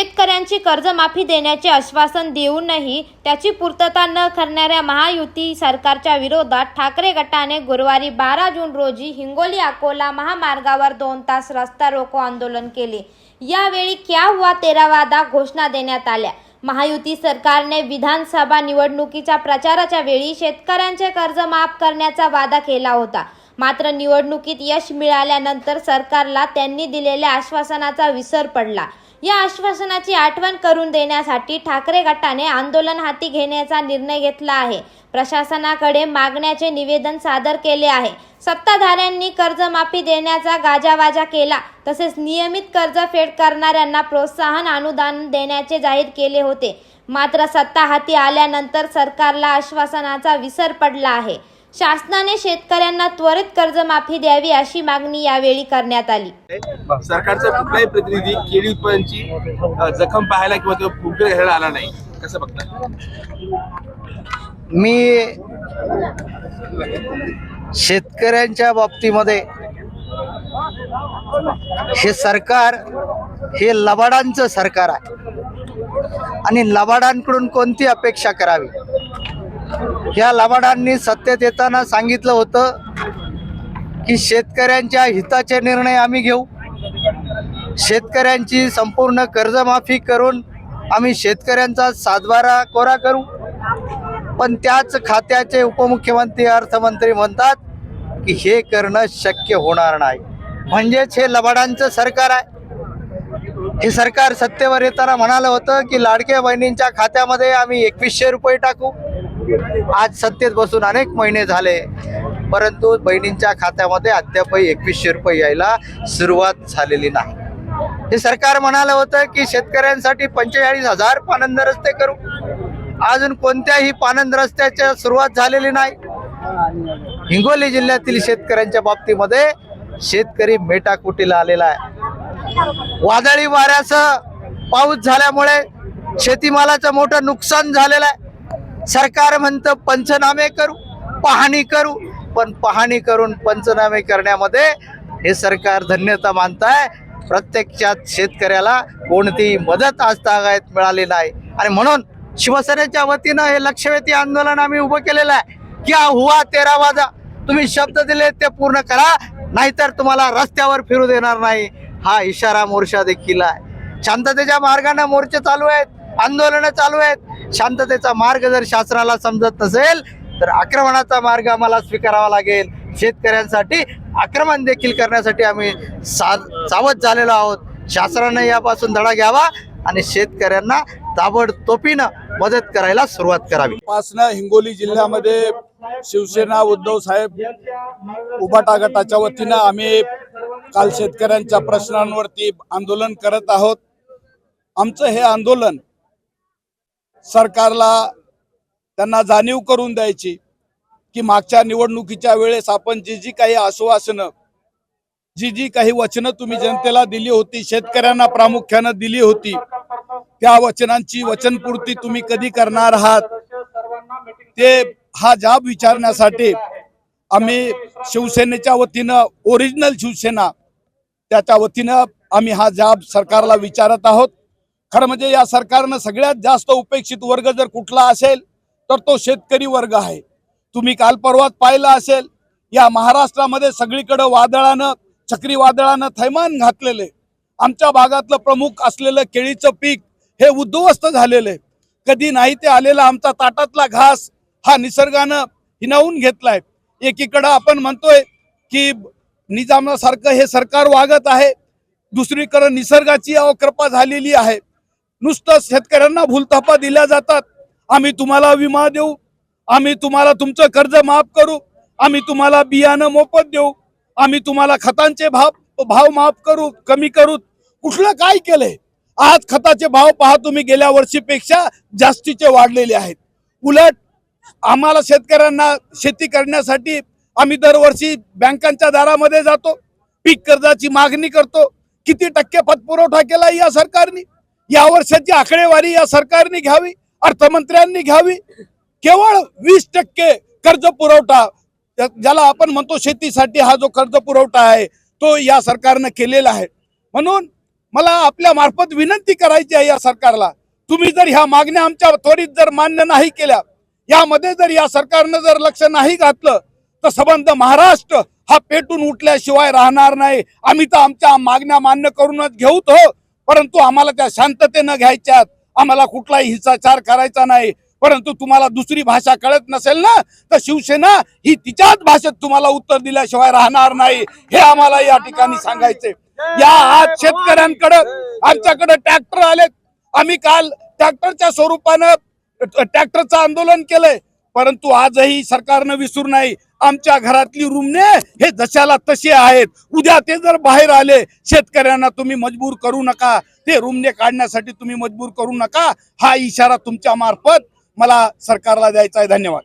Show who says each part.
Speaker 1: शेतकऱ्यांची कर्जमाफी देण्याचे आश्वासन देऊनही त्याची पूर्तता न करणाऱ्या महायुती सरकारच्या विरोधात ठाकरे गटाने गुरुवारी बारा जून रोजी हिंगोली अकोला महामार्गावर दोन तास रस्ता रोको आंदोलन केले. यावेळी क्या हुआ तेरा वादा घोषणा देण्यात आल्या. महायुती सरकारने विधानसभा निवडणुकीच्या प्रचाराच्या वेळी शेतकऱ्यांचे कर्ज माफ करण्याचा वादा केला होता. मात्र निवडणुकीत यश मिळाल्यानंतर सरकारला त्यांनी दिलेल्या आश्वासनाचा विसर पडला. या आश्वासनाची आठवण करून देण्यासाठी ठाकरे गटाने आंदोलन हाती घेण्याचा निर्णय घेतला आहे. प्रशासनाकडे मागण्याचे निवेदन सादर केले आहे. सत्ताधाऱ्यांनी कर्जमाफी देण्याचा गाजावाजा केला तसेच नियमित कर्जफेड करणाऱ्यांना प्रोत्साहन अनुदान देण्याचे जाहीर केले होते. मात्र सत्ता हाती आल्यानंतर सरकारला आश्वासनाचा विसर पडला आहे. शासनाने शेतकऱ्यांना त्वरित कर्जमाफी द्यावी अशी मागणी यावेळी करण्यात आली.
Speaker 2: सरकारचा कुठलाही प्रतिनिधी केळीपंची जखम पाहायला किंवा तो घ्यायला आला नाही. कसं बघता?
Speaker 3: मी शेतकऱ्यांच्या बाबतीमध्ये हे सरकार हे लबाडांचं सरकार आहे. आणि लबाडांकडून कोणती अपेक्षा करावी? ह्या लबाडांनी सत्तेत येताना सांगितलं होतं की शेतकऱ्यांच्या हिताचे निर्णय आम्ही घेऊ. शेतकऱ्यांची संपूर्ण कर्जमाफी करून आम्ही शेतकऱ्यांचा सातबारा कोरा करू. पण त्याच खात्याचे उपमुख्यमंत्री अर्थमंत्री म्हणतात की हे करणं शक्य होणार नाही. म्हणजेच हे लबाडांचं सरकार आहे. हे सरकार सत्तेवर येताना म्हणालं होतं की लाडक्या बहिणींच्या खात्यामध्ये आम्ही एकवीसशे रुपये टाकू. आज सत्तेत बसून अनेक महिने झाले. परंतु बहिणींच्या खात्यामध्ये अद्यापही एकवीसशे रुपये यायला सुरुवात झालेली नाही. हे सरकार म्हणालं होतं की शेतकऱ्यांसाठी पंचेचाळीस हजार पानंद रस्ते करू. अजून कोणत्याही पानंद रस्त्याच्या सुरुवात झालेली नाही. हिंगोली जिल्ह्यातील शेतकऱ्यांच्या बाबतीमध्ये शेतकरी मेटाकुटीला आलेला आहे. वादळी वाऱ्याचं पाऊस झाल्यामुळे शेतीमालाचं मोठं नुकसान झालेलं आहे. सरकार म्हणतं पंचनामे करू पाहणी करू. पण पाहणी करून पंचनामे करण्यामध्ये हे सरकार धन्यता मानताय. प्रत्यक्षात शेतकऱ्याला कोणतीही मदत आजतागायत मिळाली नाही. आणि म्हणून शिवसेनेच्या वतीनं हे लक्षवेधी आंदोलन आम्ही उभं केलेलं आहे. क्या हुआ तेरा वाजा? तुम्ही शब्द दिले ते पूर्ण करा. नाहीतर तुम्हाला रस्त्यावर फिरू देणार नाही. हा इशारा मोर्चा देखील आहे. शांततेच्या मार्गाने मोर्चे चालू आहेत. आंदोलन चालू आहेत. शांततेचा मार्ग जर शासनाला समजत नसेल तर आक्रमणाचा मार्ग आम्हाला स्वीकारावा लागेल. शेतकऱ्यांसाठी आक्रमण देखील करण्यासाठी आम्ही सा सावध झालेलो आहोत. शासनाने यापासून धडा घ्यावा आणि शेतकऱ्यांना ताबडतोबीनं मदत करायला सुरुवात करावी.
Speaker 4: पासनं हिंगोली जिल्ह्यामध्ये शिवसेना उद्धव साहेब उबाटा गटाच्या वतीनं आम्ही काल शेतकऱ्यांच्या प्रश्नांवरती आंदोलन करत आहोत. आमचं हे आंदोलन सरकारला त्यांना जाणीव करून द्यायची की मागच्या निवडणुकीच्या वेळेस आपण जी जी काही आश्वासनं जी जी काही वचनं तुम्ही जनतेला दिली होती शेतकऱ्यांना प्रामुख्यानं दिली होती त्या वचनांची वचनपूर्ती तुम्ही कधी करणार आहात? ते हा जाब विचारण्यासाठी आम्ही शिवसेनेच्या वतीनं ओरिजिनल शिवसेना त्याच्या वतीनं आम्ही हा जाब सरकारला विचारत आहोत. खरं म्हणजे या सरकारनं सगळ्यात जास्त उपेक्षित वर्ग जर कुठला असेल तर तो शेतकरी वर्ग आहे. तुम्ही काल परवात पाहिलं असेल या महाराष्ट्रामध्ये सगळीकडं वादळानं चक्रीवादळानं थैमान घातलेले आमच्या भागातलं प्रमुख असलेलं केळीचं पीक हे उद्ध्वस्त झालेलं आहे. कधी नाही ते आलेला आमचा ताटातला घास हा निसर्गानं हिनावून घेतलाय. एकीकडं आपण म्हणतोय की निजामासारखं हे सरकार वागत आहे दुसरीकडं निसर्गाची अवकृपा झालेली आहे. नुसतं शेतकऱ्यांना भूलथापा दिल्या जातात. आम्ही तुम्हाला विमा देऊ. आम्ही तुम्हाला तुमचं कर्ज माफ करू. आम्ही तुम्हाला बियाणं मोफत देऊ. आम्ही तुम्हाला खतांचे भाव भाव माफ करू कमी करू. कुठलं काय केलंय? आज खताचे भाव पहा तुम्ही गेल्या वर्षीपेक्षा जास्तीचे वाढलेले आहेत. उलट आम्हाला शेतकऱ्यांना शेती करण्यासाठी आम्ही दरवर्षी बँकांच्या दारामध्ये जातो. पीक कर्जाची मागणी करतो. किती टक्के पतपुरवठा केला या सरकारने? या वर्षाची आकडेवारी या सरकारने घ्यावी अर्थमंत्र्यांनी घ्यावी. केवळ वीस टक्के कर्ज पुरवठा ज्याला आपण म्हणतो शेतीसाठी हा जो कर्ज पुरवठा आहे तो या सरकारनं केलेला आहे. म्हणून मला आपल्या मार्फत विनंती करायची आहे या सरकारला तुम्ही जर ह्या मागण्या आमच्या त्वरित जर मान्य नाही केल्या यामध्ये जर या सरकारनं जर लक्ष नाही घातलं तर संबंध महाराष्ट्र हा पेटून उठल्याशिवाय राहणार नाही. आम्ही तर आमच्या मागण्या मान्य करूनच घेऊत हो परंतु आम्हाला त्या शांततेनं घ्यायच्यात. आम्हाला कुठलाही हिंसाचार करायचा नाही. परंतु तुम्हाला दुसरी भाषा कळत नसेल ना तर शिवसेना ही तिच्याच भाषेत तुम्हाला उत्तर दिल्याशिवाय राहणार नाही. हे आम्हाला या ठिकाणी सांगायचे या आज शेतकऱ्यांकडं आमच्याकडे ट्रॅक्टर आलेत. आम्ही काल ट्रॅक्टरच्या स्वरूपानं ट्रॅक्टरचं आंदोलन केलंय. परंतु आजही सरकारनं विसरू नाही आमच्या घरातली रुमणे हे जशाला तसे आहेत. उद्या ते जर बाहेर आले शेतकऱ्यांना तुम्ही मजबूर करू नका. ते रुमणे काढण्यासाठी तुम्ही मजबूर करू नका. हा इशारा तुमच्या मार्फत मला सरकारला द्यायचा आहे. धन्यवाद.